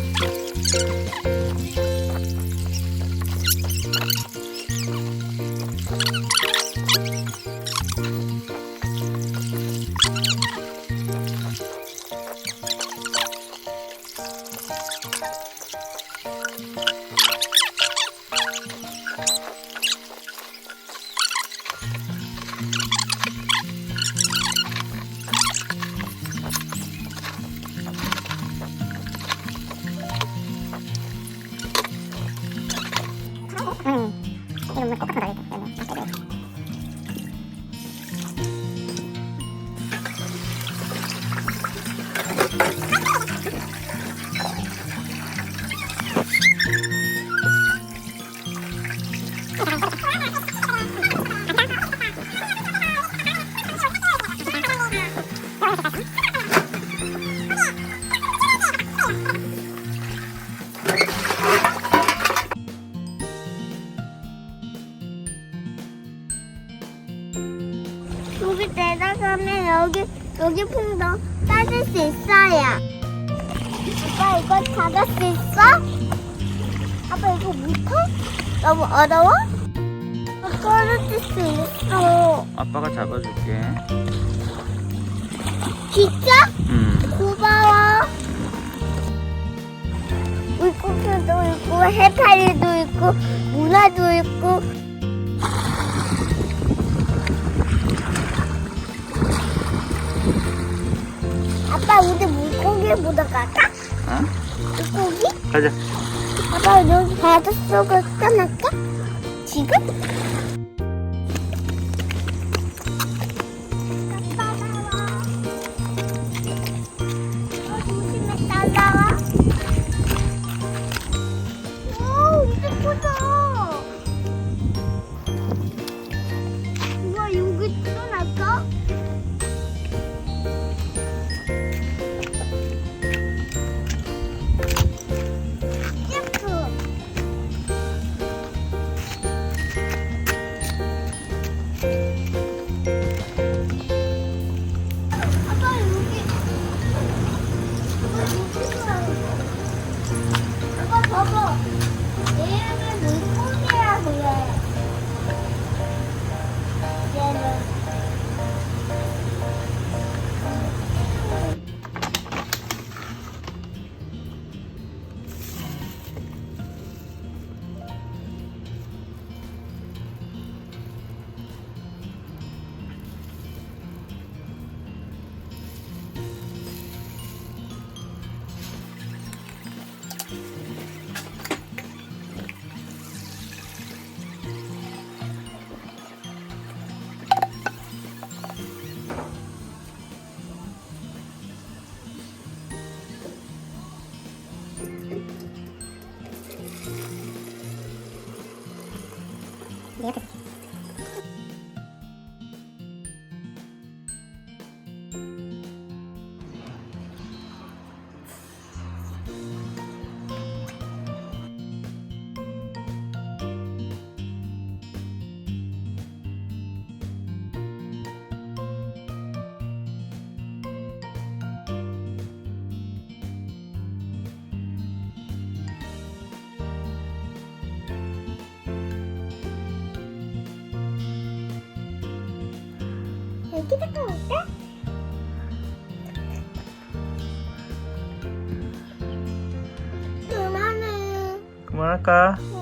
응. 여기 여기 풍도 따질 수 있어요. 아빠 이거 잡을 수 있어? 아빠 이거 못해? 너무 어려워? 떨어질 수 있어. 아빠가 잡아줄게. 진짜? 음. 고마워. 물고기도 있고 해파리도 있고 문어도 있고 아빠 우리 물고기 보러 갈까? 어? 물고기? 가자. 아빠 여기 바닷속을 떠날까? 지금? 别的 잠깐 올까? 그만해. 그만할까? 응.